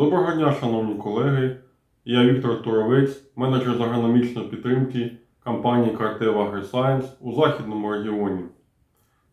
Доброго дня, шановні колеги. Я Віктор Туровець, менеджер з агрономічної підтримки компанії Картева AgriScience у Західному регіоні.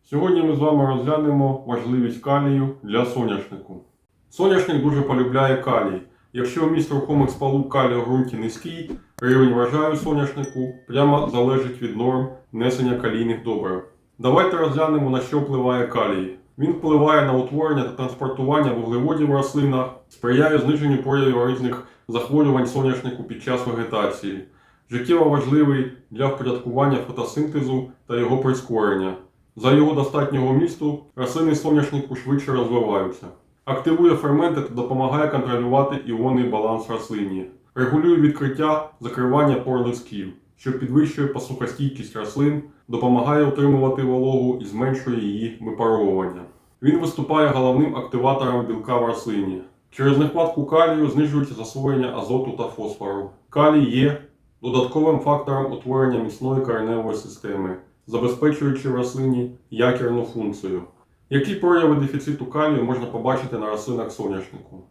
Сьогодні ми з вами розглянемо важливість калію для соняшнику. Соняшник дуже полюбляє калій. Якщо вміст рухомих сполук калію в ґрунті низький, рівень врожаю соняшнику прямо залежить від норм внесення калійних добрив. Давайте розглянемо на що впливає калій. Він впливає на утворення та транспортування вуглеводів в рослинах, сприяє зниженню проявів різних захворювань соняшнику під час вегетації, життєво важливий для впорядкування фотосинтезу та його прискорення. За його достатнього місту рослини соняшнику швидше розвиваються. Активує ферменти та допомагає контролювати іонний баланс рослині. Регулює відкриття, закривання пор листків, що підвищує посухостійкість рослин, допомагає утримувати вологу і зменшує її випаровування. Він виступає головним активатором білка в рослині. Через нехватку калію знижується засвоєння азоту та фосфору. Калій є додатковим фактором утворення міцної кореневої системи, забезпечуючи рослині якірну функцію. Які прояви дефіциту калію можна побачити на рослинах соняшнику?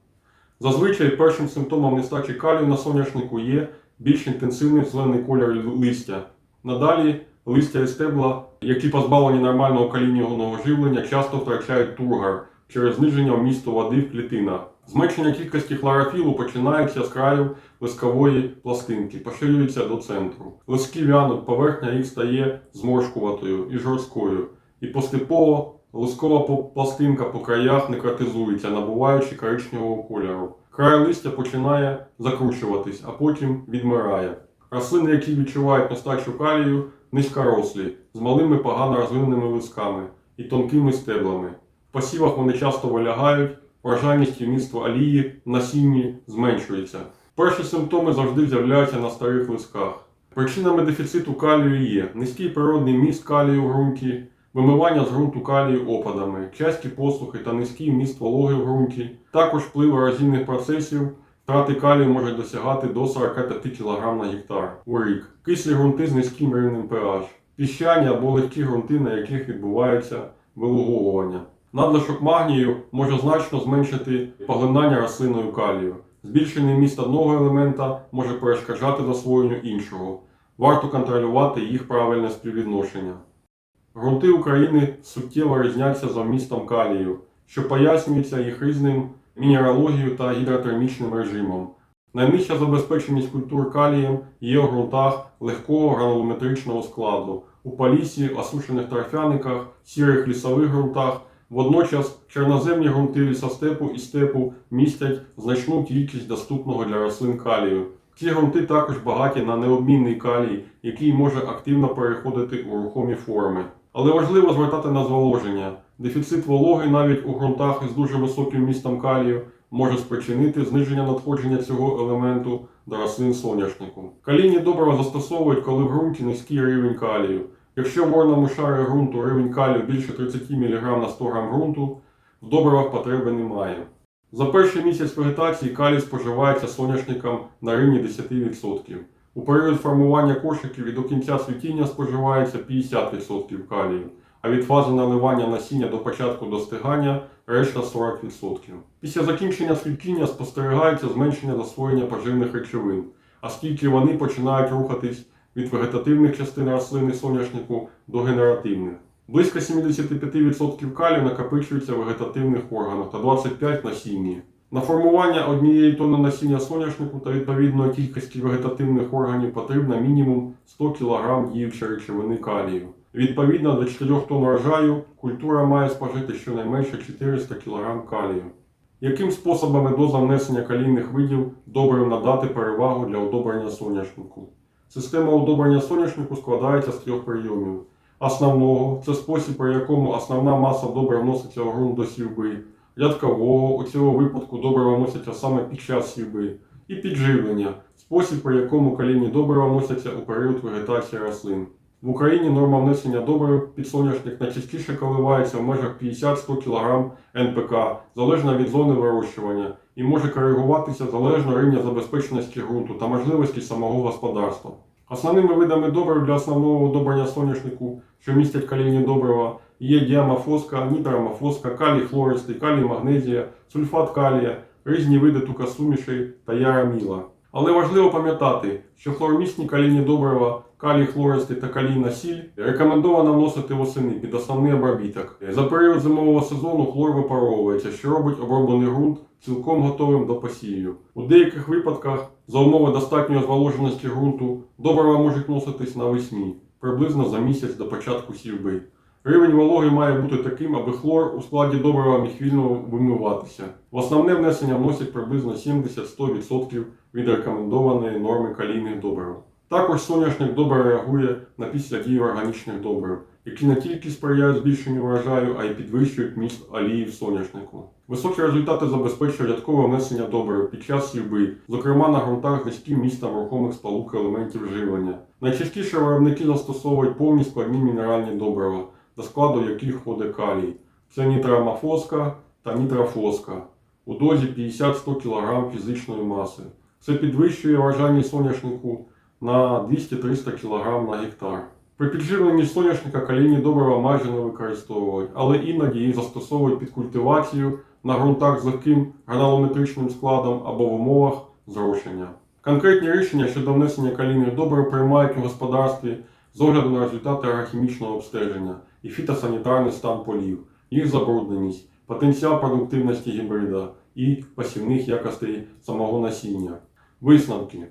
Зазвичай першим симптомом нестачі калію на соняшнику є більш інтенсивний зелений колір листя. Надалі листя і стебла, які позбавлені нормального калійного живлення, часто втрачають тургор через зниження вмісту води в клітинах. Зменшення кількості хлорофілу починається з краю лискової пластинки, поширюється до центру. Листки вянуть, поверхня їх стає зморшкуватою і жорсткою. І поступово лискова пластинка по краях некротизується, набуваючи коричневого кольору. Край листя починає закручуватись, а потім відмирає. Рослини, які відчувають нестачу калію, низькорослі, з малими погано розвиненими лисками і тонкими стеблами. В посівах вони часто вилягають, врожайність і вміст олії в насінні зменшується. Перші симптоми завжди з'являються на старих лисках. Причинами дефіциту калію є низький природний міст калію в ґрунті, вимивання з ґрунту калію опадами, часті посухи та низький вміст вологи в ґрунті, також вплив ерозійних процесів, втрати калію можуть досягати до 45 кг на гектар у рік, кислі ґрунти з низьким рівнем pH, піщані або легкі ґрунти, на яких відбувається вилуговування. Надлишок магнію може значно зменшити поглинання рослиною калію. Збільшений вміст одного елемента може перешкоджати засвоєнню іншого. Варто контролювати їх правильне співвідношення. Ґрунти України суттєво різняться за вмістом калію, що пояснюється їх різним мінералогією та гідротермічним режимом. Найнижча забезпеченість культур калієм є у ґрунтах легкого гранулометричного складу, у палісі, осушених торфяниках, сірих лісових ґрунтах. Водночас чорноземні ґрунти лісостепу і степу містять значну кількість доступного для рослин калію. Ці ґрунти також багаті на необмінний калій, який може активно переходити у рухомі форми. Але важливо звертати на зволоження. Дефіцит вологи навіть у ґрунтах із дуже високим містом калію може спричинити зниження надходження цього елементу до рослин соняшнику. Калійні добрива застосовують, коли в ґрунті низький рівень калію. Якщо в орному шарі ґрунту рівень калію більше 30 мг на 100 г ґрунту, в добривах потреби немає. За перший місяць вегетації калій споживається соняшником на рівні 10%. У період формування кошиків і до кінця цвітіння споживається 50% калію, а від фази наливання насіння до початку достигання решта 40%. Після закінчення цвітіння спостерігається зменшення засвоєння поживних речовин, оскільки вони починають рухатись від вегетативних частин рослини соняшнику до генеративних. Близько 75% калію накопичується в вегетативних органах та 25% на. На формування однієї тонни насіння соняшнику та відповідної кількості вегетативних органів потрібно мінімум 100 кг діючої речовини калію. Відповідно до 4 тонн врожаю культура має спожити щонайменше 400 кг калію. Яким способом і доза внесення калійних видів добрив надати перевагу для удобрення соняшнику? Система удобрення соняшнику складається з трьох прийомів. Основного це спосіб, при якому основна маса добрив вноситься у ґрунт до сівби. Рядкового у цьому випадку добрива вносяться саме під час сівби. І підживлення спосіб, при якому калійні добрива вносяться у період вегетації рослин. В Україні норма внесення добрив під соняшник найчастіше коливається в межах 50-100 кг НПК, залежно від зони вирощування, і може коригуватися залежно рівня забезпеченості ґрунту та можливості самого господарства. Основними видами добрив для основного удобрення соняшнику, що містять калійні добрива, є діамофоска, нітроамофоска, калій хлористий, калій магнезія, сульфат калія, різні види тукасумішей та яраміла. Але важливо пам'ятати, що хлоромісні калійні добрива, калій хлористий та калійна сіль рекомендовано вносити восени під основний обробіток. За період зимового сезону хлор випаровується, що робить оброблений ґрунт цілком готовим до посію. У деяких випадках, за умови достатньої зволоженості ґрунту, добрива можуть вноситись навесні, приблизно за місяць до початку сівби. Рівень вологи має бути таким, аби хлор у складі добрива міг вільно вимиватися. В основне внесення вносять приблизно 70-100% від рекомендованої норми калійних добрив. Також соняшник добре реагує на післядії органічних добрив, які не тільки сприяють збільшенню врожаю, а й підвищують міст олії в соняшнику. Високі результати забезпечує рядкове внесення добрив під час сівби, зокрема на ґрунтах з низьким містом рухомих сполук елементів живлення. Найчастіше виробники застосовують повні складні мінеральні добрива, до складу яких входить калій. Це нітроамофоска та нітрофоска у дозі 50-100 кг фізичної маси. Це підвищує врожайність соняшнику на 200-300 кг на гектар. При підживленні соняшника калійні добрива майже не використовують, але іноді їх застосовують під культивацію на ґрунтах з легким гранулометричним складом або в умовах зрошення. Конкретні рішення щодо внесення калійних добрив приймають у господарстві з огляду на результати агрохімічного обстеження і фітосанітарний стан полів, їх забрудненість, потенціал продуктивності гібрида і посівних якостей самого насіння. Висновки.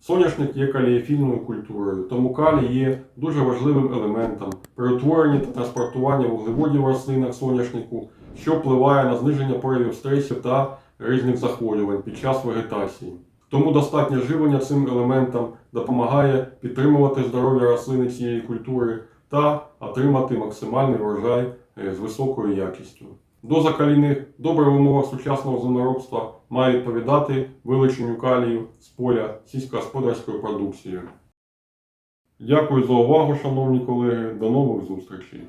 Соняшник є калієфільною культурою, тому калій є дуже важливим елементом при утворенні та транспортуванні вуглеводів рослинах соняшнику, що впливає на зниження проявів стресів та різних захворювань під час вегетації. Тому достатнє живлення цим елементам допомагає підтримувати здоров'я рослини цієї культури та отримати максимальний врожай е, з високою якістю. Доза калійних добре вимога сучасного землеробства має відповідати вилученню калію з поля сільськогосподарської продукцією. Дякую за увагу, шановні колеги. До нових зустрічей!